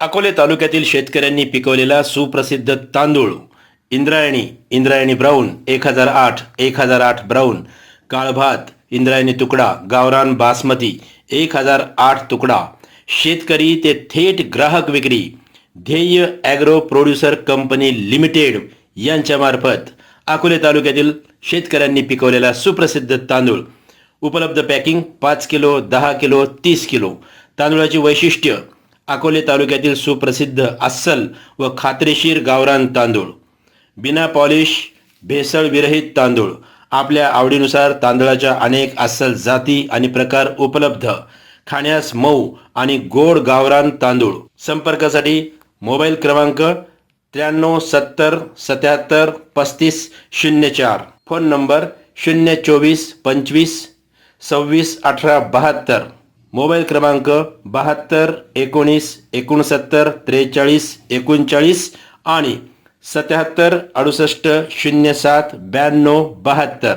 अकोले तालुक्यातील शेतकऱ्यांनी पिकवलेला सुप्रसिद्ध तांदूळ इंद्रायणी इंद्रायणी ब्राऊन एक हजार आठ एक हजार आठ ब्राऊन काळभात इंद्रायणी तुकडा गावरान बासमती एक हजार आठ तुकडा शेतकरी ते थेट ग्राहक विक्री ध्येय ॲग्रो प्रोड्युसर कंपनी लिमिटेड यांच्यामार्फत अकोले तालुक्यातील शेतकऱ्यांनी पिकवलेला सुप्रसिद्ध तांदूळ. उपलब्ध पॅकिंग पाच किलो दहा किलो तीस किलो. तांदूळाची वैशिष्ट्य अकोले तालुक्यातील सुप्रसिद्ध अस्सल व खात्रीशीर गावरान तांदूळ. बिना पॉलिश भेसळविरहित तांदूळ. आपल्या आवडीनुसार तांदळाच्या अनेक अस्सल जाती आणि प्रकार उपलब्ध. खाण्यास मऊ आणि गोड गावरान तांदूळ. संपर्कासाठी मोबाईल क्रमांक त्र्याण्णव सत्तर सत्याहत्तर पस्तीस शून्य चार. फोन नंबर शून्य चोवीस पंचवीस सव्वीस अठरा बहात्तर. मोबाईल क्रमांक बहात्तर एकोणीस एकोणसत्तर त्रेचाळीस एकोणचाळीस आणि सत्याहत्तर अडुसष्ट शून्य सात ब्याण्णव बहात्तर.